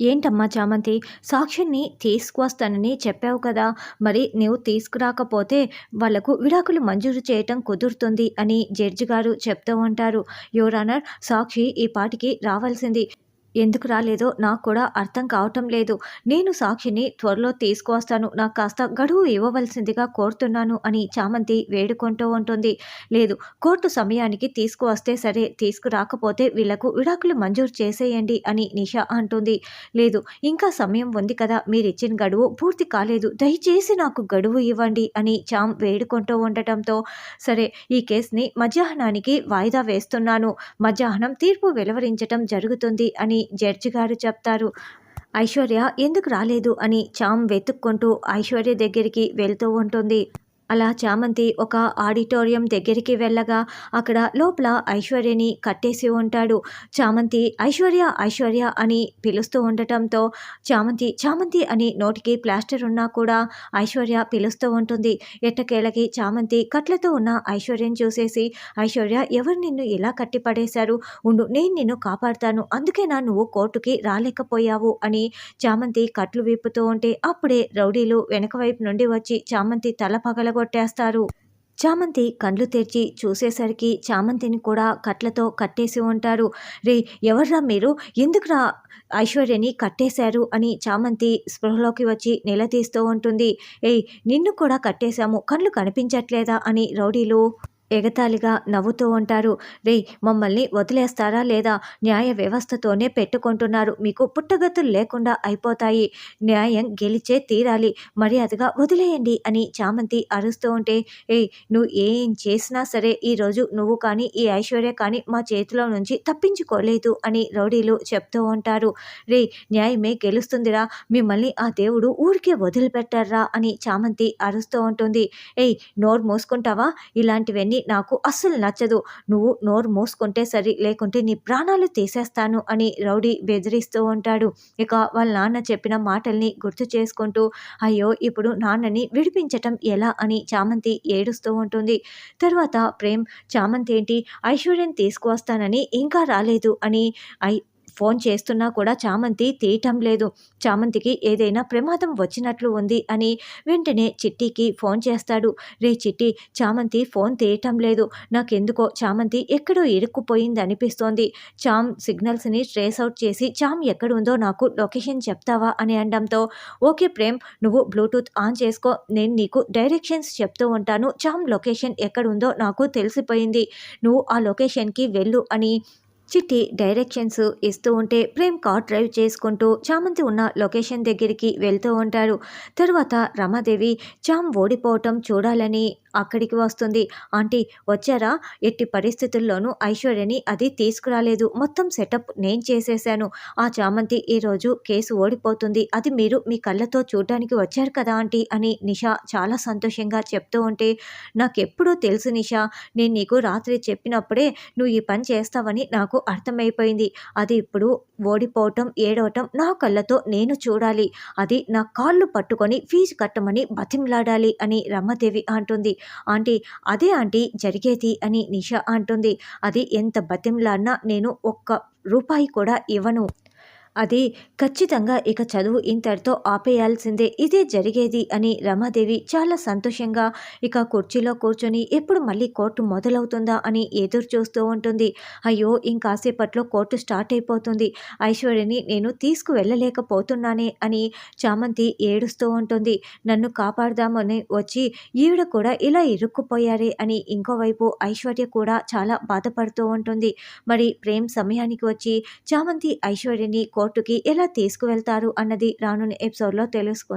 ఏంటమ్మా చామంతి సాక్షిని తీసుకువస్తానని చెప్పావు కదా మరి నువ్వు తీసుకురాకపోతే వాళ్ళకు విడాకులు మంజూరు చేయటం కుదురుతుంది అని జడ్జి గారు చెప్తూ ఉంటారు. యువరానర్ సాక్షి ఈ పాటికి రావాల్సింది. ఎందుకు రాలేదో నాకు కూడా అర్థం కావటం లేదు. నేను సాక్షిని త్వరలో తీసుకువస్తాను. నాకు కాస్త గడువు ఇవ్వవలసిందిగా కోరుతున్నాను అని చామంతి వేడుకుంటూ ఉంటుంది. లేదు కోర్టు సమయానికి తీసుకువస్తే సరే తీసుకురాకపోతే వీళ్ళకు విడాకులు మంజూరు చేసేయండి అని నిషా అంటుంది. లేదు ఇంకా సమయం ఉంది కదా మీరిచ్చిన గడువు పూర్తి కాలేదు. దయచేసి నాకు గడువు ఇవ్వండి అని చామ్ వేడుకుంటూ ఉండటంతో సరే ఈ కేసుని మధ్యాహ్నానికి వాయిదా వేస్తున్నాను. మధ్యాహ్నం తీర్పు వెలువరించటం జరుగుతుంది అని జడ్జి గారు చెప్తారు. ఐశ్వర్య ఎందుకు రాలేదు? అని చామ్ వెతుక్కుంటూ ఐశ్వర్య దగ్గరికి వెళ్తూ ఉంటుంది. అలా చామంతి ఒక ఆడిటోరియం దగ్గరికి వెళ్ళగా అక్కడ లోపల ఐశ్వర్యని కట్టేసి ఉంటాడు. చామంతి ఐశ్వర్య ఐశ్వర్య అని పిలుస్తూ ఉండటంతో చామంతి చామంతి అని నోటికి ప్లాస్టర్ ఉన్నా కూడా ఐశ్వర్య పిలుస్తూ ఉంటుంది. ఎట్టకేలకి చామంతి కట్లతో ఉన్న ఐశ్వర్యం చూసేసి ఐశ్వర్య ఎవరు నిన్ను ఇలా కట్టి పడేశారు ఉండు నేను నిన్ను కాపాడుతాను. అందుకేనా నువ్వు కోర్టుకి రాలేకపోయావు? అని చామంతి కట్లు విప్పుతూ ఉంటే అప్పుడే రౌడీలు వెనక వైపు నుండి వచ్చి చామంతి తల పగల కొట్టేస్తారు. చామంతి కండ్లు తెరిచి చూసేసరికి చామంతిని కూడా కట్లతో కట్టేసి ఉంటారు. రే ఎవర్రా మీరు? ఎందుకురా ఐశ్వర్యని కట్టేశారు అని చామంతి స్పృహలోకి వచ్చి నిలదీస్తూ ఉంటుంది. ఏయ్ నిన్ను కూడా కట్టేశాము. కళ్ళు కనిపించట్లేదా అని రౌడీలు ఎగతాళిగా నవ్వుతూ ఉంటారు. రే మమ్మల్ని వదిలేస్తారా లేదా? న్యాయ వ్యవస్థతోనే పెట్టుకుంటున్నారు. మీకు పుట్టగతులు లేకుండా అయిపోతాయి. న్యాయం గెలిచే తీరాలి. మర్యాదగా వదిలేయండి అని చామంతి అరుస్తూ ఉంటే ఏ నువ్వు ఏం చేసినా సరే ఈరోజు నువ్వు కానీ ఈ ఐశ్వర్య కానీ మా చేతిలో నుంచి తప్పించుకోలేదు అని రౌడీలు చెప్తూ ఉంటారు. రే న్యాయమే గెలుస్తుందిరా. మిమ్మల్ని ఆ దేవుడు ఊరికే వదిలిపెట్టారా అని చామంతి అరుస్తూ ఉంటుంది. ఏయ్ నోరు మూసుకుంటావా? ఇలాంటివన్నీ నాకు అస్సలు నచ్చదు. నువ్వు నోరు మూసుకుంటే సరి లేకుంటే నీ ప్రాణాలు తీసేస్తాను అని రౌడీ బెదిరిస్తూ ఉంటాడు. ఇక వాళ్ళ నాన్న చెప్పిన మాటల్ని గుర్తు చేసుకుంటూ అయ్యో ఇప్పుడు నాన్నని విడిపించటం ఎలా అని చామంతి ఏడుస్తూ ఉంటుంది. తర్వాత ప్రేమ్ చామంతి ఏంటి ఐశ్వర్యం తీసుకువస్తానని ఇంకా రాలేదు అని ఐ ఫోన్ చేస్తున్నా కూడా చామంతి తీయటం లేదు. చామంతికి ఏదైనా ప్రమాదం వచ్చినట్లు ఉంది అని వెంటనే చిట్టికి ఫోన్ చేస్తాడు. రే చిట్టి చామంతి ఫోన్ తీయటం లేదు. నాకెందుకో చామంతి ఎక్కడో ఇరుక్కుపోయింది అనిపిస్తోంది. చామ్ సిగ్నల్స్ని ట్రేస్ అవుట్ చేసి చామ్ ఎక్కడుందో నాకు లొకేషన్ చెప్తావా? అని అనడంతో ఓకే ప్రేమ్ నువ్వు బ్లూటూత్ ఆన్ చేసుకో. నేను నీకు డైరెక్షన్స్ చెప్తూ ఉంటాను. చామ్ లొకేషన్ ఎక్కడుందో నాకు తెలిసిపోయింది. నువ్వు ఆ లొకేషన్కి వెళ్ళు అని చిట్టి డైరెక్షన్స్ ఇస్తూ ఉంటే ప్రేమ్ కార్ డ్రైవ్ చేసుకుంటూ చామంతి ఉన్న లొకేషన్ దగ్గరికి వెళ్తూ ఉంటారు తర్వాత రమాదేవి చామ్ ఓడిపోవటం చూడాలని అక్కడికి వస్తుంది. ఆంటీ వచ్చారా? ఎట్టి పరిస్థితుల్లోనూ ఐశ్వర్యని అది తీసుకురాలేదు. మొత్తం సెటప్ నేను చేసేసాను ఆ చామంతి ఈరోజు కేసు ఓడిపోతుంది. అది మీరు మీ కళ్ళతో చూడడానికి వచ్చారు కదా ఆంటీ అని నిషా చాలా సంతోషంగా చెప్తూ ఉంటే నాకెప్పుడూ తెలుసు నిషా నేను నీకు రాత్రి చెప్పినప్పుడే నువ్వు ఈ పని చేస్తావని నాకు అర్థమైపోయింది. అది ఇప్పుడు ఓడిపోవటం ఏడవటం నా కళ్ళతో నేను చూడాలి. అది నా కాళ్ళు పట్టుకొని ఫీజు కట్టమని బతిమలాడాలి అని రమ్మదేవి అంటుంది. ఆంటీ అదే ఆంటీ జరిగేది అని నిష అంటుంది. అది ఎంత బతిమలాడినా నేను ఒక్క రూపాయి కూడా ఇవ్వను. అది ఖచ్చితంగా ఇక చదువు ఇంతటితో ఆపేయాల్సిందే. ఇదే జరిగేది అని రమాదేవి చాలా సంతోషంగా ఇక కుర్చీలో కూర్చొని ఎప్పుడు మళ్ళీ కోర్టు మొదలవుతుందా అని ఎదురు చూస్తూ ఉంటుంది. అయ్యో ఇంకాసేపట్లో కోర్టు స్టార్ట్ అయిపోతుంది. ఐశ్వర్యని నేను తీసుకు వెళ్ళలేకపోతున్నానే అని చామంతి ఏడుస్తూ ఉంటుంది. నన్ను కాపాడదామని వచ్చి ఈవిడ కూడా ఇలా ఇరుక్కుపోయారే అని ఇంకోవైపు ఐశ్వర్య కూడా చాలా బాధపడుతూ ఉంటుంది. మరి ప్రేమ్ సమయానికి వచ్చి చామంతి ఐశ్వర్యని కోర్టుకి ఎలా తీసుకువెళ్తారు అన్నది రానున్న ఎపిసోడ్లో తెలుసుకుంది.